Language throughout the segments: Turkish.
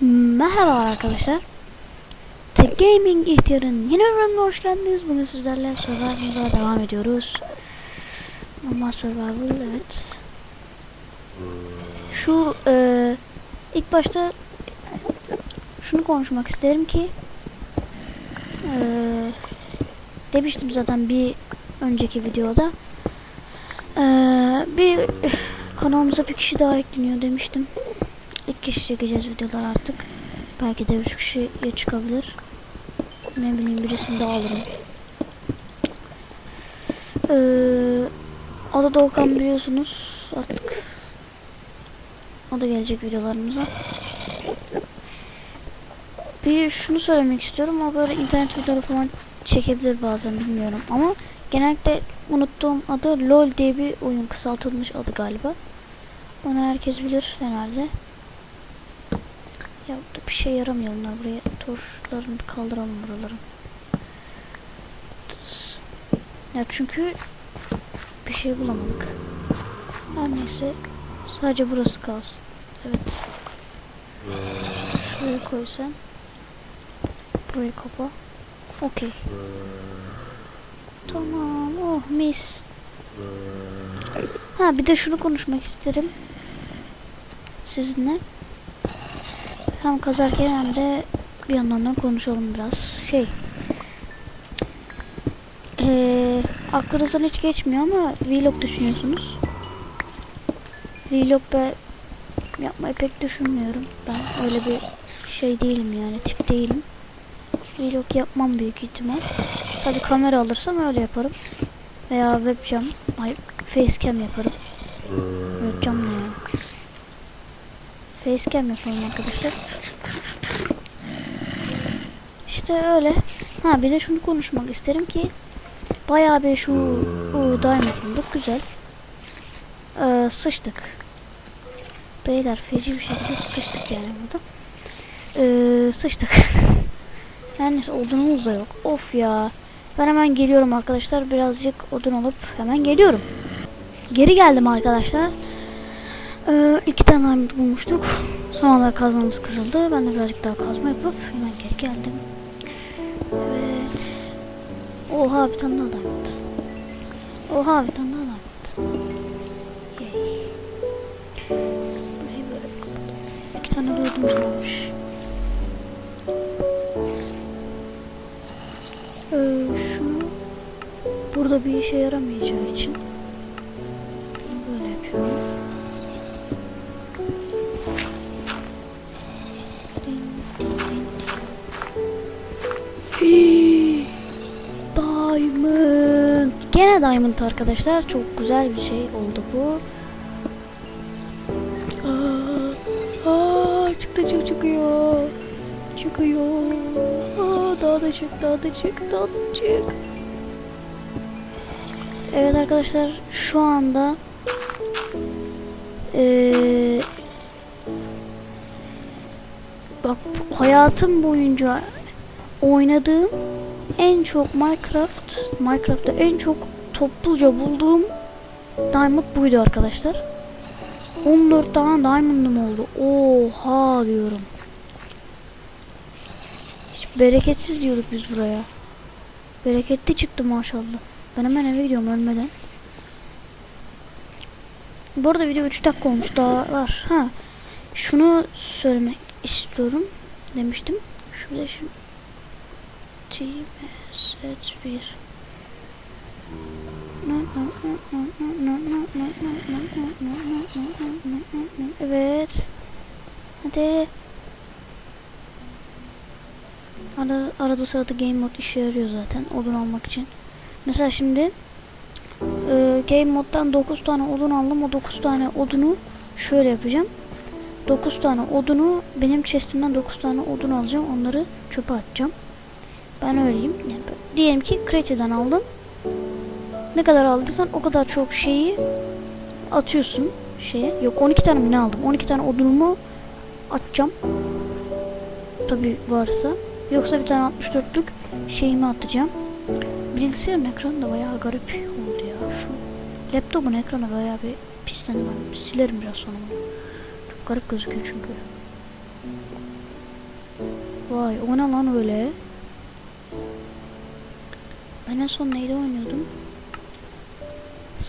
Merhaba arkadaşlar. The Gaming ihtiyarın yeni bölümüne hoş geldiniz. Bugün sizlerle Survival'a devam ediyoruz. Normal Survival evet. Şu e, ilk başta şunu konuşmak isterim ki e, demiştim zaten bir önceki videoda e, bir kanalımıza bir kişi daha ekleniyor demiştim. Kişi çekeceğiz videolar artık. Belki de üç kişiye çıkabilir. Ne bileyim birisini de alırım. Ee, o da Doğukan biliyorsunuz artık. O da gelecek videolarımıza. Bir şunu söylemek istiyorum. O böyle internet videoları falan çekebilir bazen bilmiyorum. Ama genellikle unuttuğum adı LOL diye bir oyun kısaltılmış adı galiba. Onu herkes bilir herhalde. Ya da bir şey yaramıyor bunlar buraya. Torçlarını kaldıralım buraların. Ya çünkü bir şey bulamadık. Her neyse sadece burası kalsın. Evet. Şuraya koysan. Burayı kapa. Okey. Tamam. Oh mis. Ha bir de şunu konuşmak isterim. Sizinle. Hem kazarken hem de bir yandan da konuşalım biraz. Şey. Ee, aklınızdan hiç geçmiyor ama vlog düşünüyorsunuz. Vlog ben yapmayı pek düşünmüyorum. Ben öyle bir şey değilim yani tip değilim. Vlog yapmam büyük ihtimal. Tabi kamera alırsam öyle yaparım. Veya webcam, ay facecam yaparım. Facecam yapalım arkadaşlar. İşte öyle. Ha bir de şunu konuşmak isterim ki bayağı bir şu o, diamond bulduk güzel. Ee, sıçtık. Beyler feci bir şekilde sıçtık yani burada. Ee, sıçtık. yani odunumuz da yok. Of ya. Ben hemen geliyorum arkadaşlar. Birazcık odun alıp hemen geliyorum. Geri geldim arkadaşlar. Ee, iki tane diamond bulmuştuk. Sonra kazmamız kırıldı. Ben de birazcık daha kazma yapıp hemen geri geldim. Evet. Oha bir tane daha diamond. Oha bir tane daha kapatalım. İki tane de ödümüz olmuş. Ee, şunu burada bir işe yaramayacağı için Diamond. Arkadaşlar. Çok güzel bir şey oldu bu. Aa, aa, çıktı çık çıkıyor. Çıkıyor. Aa, daha da çık daha da çık daha da çık. Evet arkadaşlar şu anda eee bak hayatım boyunca oynadığım en çok Minecraft Minecraft'ta en çok topluca bulduğum diamond buydu arkadaşlar. 14 tane diamond'ım oldu. Oha diyorum. Hiç bereketsiz diyorduk biz buraya. Bereketli çıktı maşallah. Ben hemen eve gidiyorum ölmeden. Bu arada video 3 dakika olmuş daha var. Ha. Şunu söylemek istiyorum demiştim. Şurada şu set 1 Evet. Hadi. Arada, arada sırada game mod işe yarıyor zaten odun almak için. Mesela şimdi e, game moddan 9 tane odun aldım. O 9 tane odunu şöyle yapacağım. 9 tane odunu benim chestimden 9 tane odun alacağım. Onları çöpe atacağım. Ben öyleyim. Yani diyelim ki Creative'den aldım. Ne kadar aldıysan o kadar çok şeyi atıyorsun şeye. Yok 12 tane mi ne aldım? 12 tane odunumu atacağım. Tabi varsa. Yoksa bir tane 64'lük şeyimi atacağım. Bilgisayarın ekranı da bayağı garip oldu ya. Şu laptopun ekranı bayağı bir pislendi. Ben silerim biraz sonra bunu. Çok garip gözüküyor çünkü. vay o ne lan öyle? Ben en son neyde oynuyordum?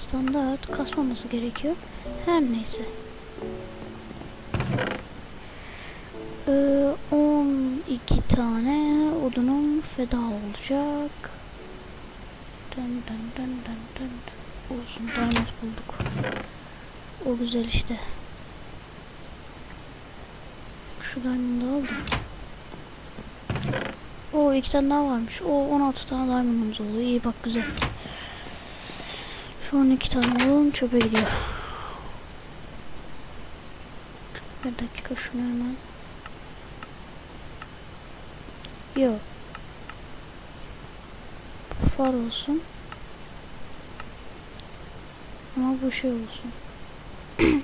Standart kasmaması gerekiyor. Her neyse. Ee, 12 tane odunum feda olacak. Dön dön dön dön dön. Olsun diamond bulduk. O güzel işte. Şu diamond'ı aldım. O iki tane daha varmış. O 16 tane diamond'ımız oldu. İyi bak güzel. An iki tane oğlum çöpe gidiyor. Bir dakika şunu hemen. Yok. Far olsun. Ama bu şey olsun.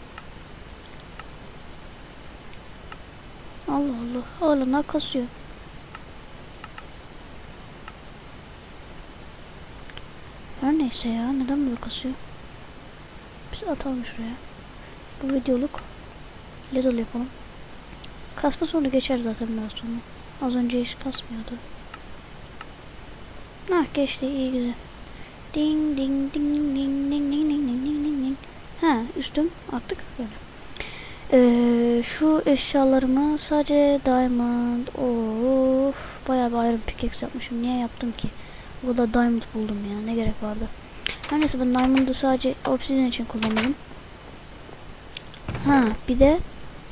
Allah Allah. Hala kasıyor. Her neyse ya. Neden böyle kasıyor? Biz atalım şuraya. Bu videoluk. Lidl yapalım. Kasma sonra geçer zaten biraz sonra. Az önce hiç kasmıyordu. Hah geçti iyi güzel. Ding ding ding ding ding ding ding ding ding ding ding. Ha üstüm artık böyle. Ee, şu eşyalarımı sadece diamond of bayağı bir iron pickaxe yapmışım. Niye yaptım ki? O kadar diamond buldum ya. Ne gerek vardı? Her neyse ben diamond'ı sadece obsidian için kullanıyorum. Ha bir de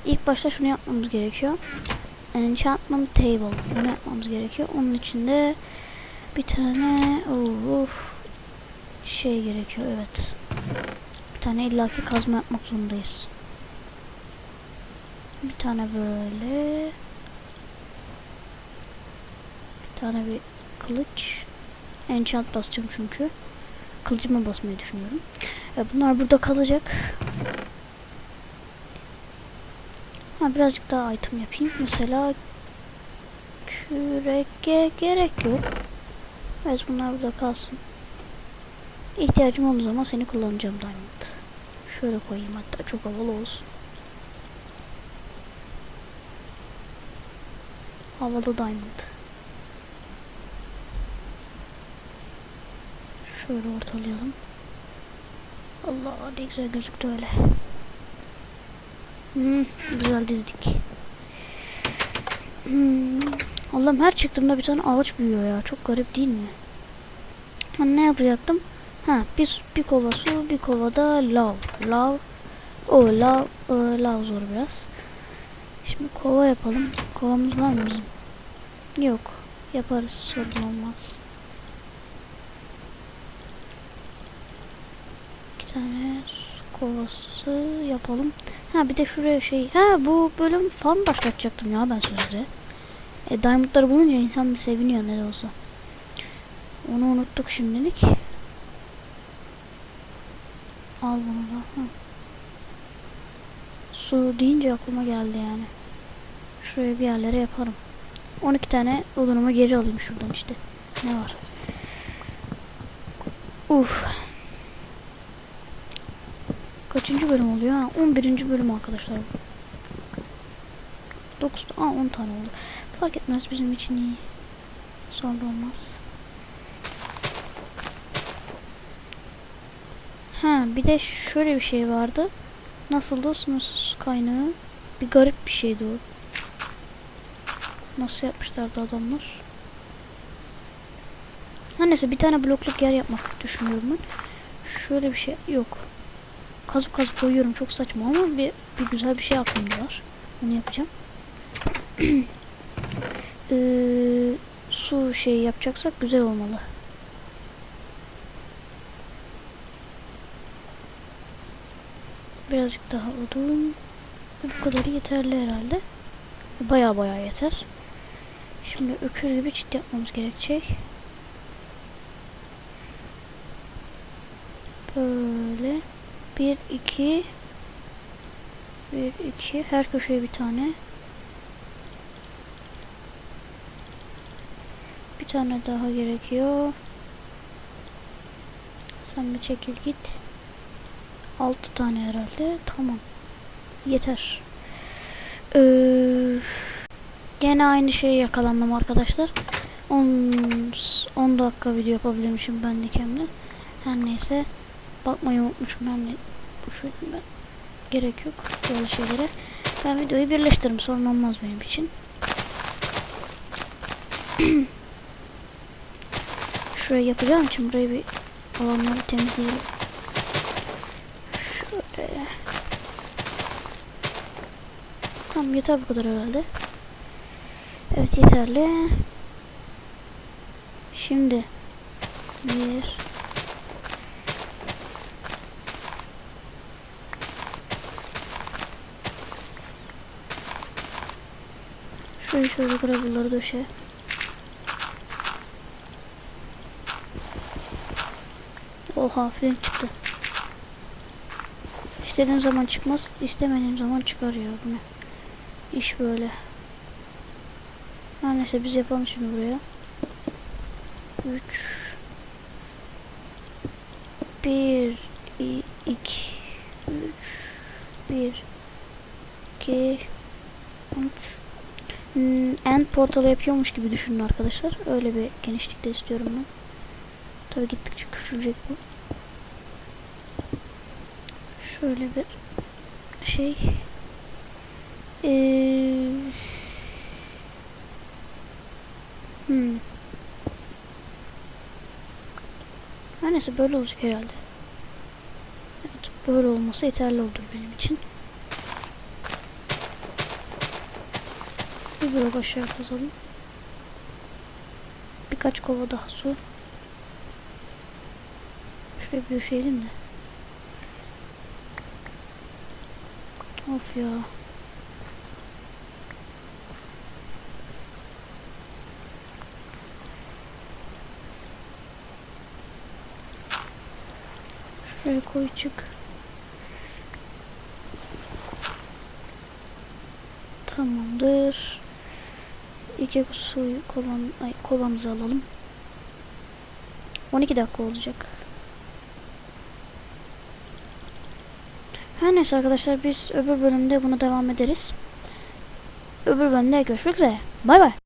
ilk başta şunu yapmamız gerekiyor. Enchantment table. Bunu yapmamız gerekiyor. Onun için de bir tane of şey gerekiyor evet. Bir tane illaki kazma yapmak zorundayız. Bir tane böyle. Bir tane bir kılıç. Enchant basacağım çünkü. Kılıcıma basmayı düşünüyorum. E, bunlar burada kalacak. Ha, birazcık daha item yapayım. Mesela küreke gerek yok. Evet bunlar burada kalsın. İhtiyacım olduğu zaman seni kullanacağım diamond. Şöyle koyayım hatta çok havalı olsun. Havalı diamond. Şöyle ortalayalım. Allah ne güzel gözüktü öyle. Hmm, güzel dizdik. Hmm. Allah'ım her çıktığımda bir tane ağaç büyüyor ya. Çok garip değil mi? Ha, ne yapacaktım? Ha bir, bir kova su, bir kova da lav. Lav. O lav, e, lav zor biraz. Şimdi kova yapalım. Kovamız var mı bizim? Yok. Yaparız. Sorun olmaz. Tane kovası yapalım. Ha bir de şuraya şey. Ha bu bölüm fan başlatacaktım ya ben sözde. E, diamondları bulunca insan bir seviniyor ne de olsa. Onu unuttuk şimdilik. Al bunu da. Hı. Su deyince aklıma geldi yani. Şuraya bir yerlere yaparım. 12 tane odunumu geri alayım şuradan işte. Ne var? Uf. Kaçıncı bölüm oluyor ha? 11. bölüm arkadaşlar. 9 Aa 10 tane oldu. Fark etmez bizim için iyi. Sonra olmaz. Ha bir de şöyle bir şey vardı. Nasıldı sınırsız kaynağı? Bir garip bir şeydi o. Nasıl yapmışlardı adamlar? Ha neyse bir tane blokluk yer yapmak düşünüyorum ben. Şöyle bir şey yok. Kazıp kazıp koyuyorum çok saçma ama bir, bir güzel bir şey aklımda var. Onu yapacağım. ee, su şey yapacaksak güzel olmalı. Birazcık daha odun. Bu kadarı yeterli herhalde. Baya baya yeter. Şimdi öküz gibi çit yapmamız gerekecek. Böyle. Bir, iki. Bir, iki. Her köşeye bir tane. Bir tane daha gerekiyor. Sen bir çekil git. Altı tane herhalde. Tamam. Yeter. Ee, Gene aynı şeye yakalandım arkadaşlar. 10 10 dakika video yapabilirmişim ben de kendim. Her neyse. Bakmayı unutmuşum ben de. Şu ben gerek yok böyle şeylere. Ben videoyu birleştiririm sorun olmaz benim için. Şurayı yapacağım için burayı bir alanları temizleyelim. Şöyle. Tamam yeter bu kadar herhalde. Evet yeterli. Şimdi bir Şöyle şöyle gravelları döşe. Oha flint çıktı. İstediğim zaman çıkmaz, istemediğim zaman çıkar ya bu ne? İş böyle. Her neyse biz yapalım şimdi buraya. 3 1 2 3 1 2 3 Hmm, end portalı yapıyormuş gibi düşünün arkadaşlar. Öyle bir genişlikte istiyorum ben. Tabii gittikçe küçülecek bu. Şöyle bir şey. Ee, hmm. Neyse böyle olacak herhalde. Evet böyle olması yeterli olur benim için. Bir blok aşağı kazalım. Birkaç kova daha su. Şuraya bir üşüyelim de. Of ya. Şuraya koy çık. Tamamdır. İki suyu kovan, ay, kovamızı alalım. 12 dakika olacak. Her neyse arkadaşlar biz öbür bölümde buna devam ederiz. Öbür bölümde görüşmek üzere. Bay bay.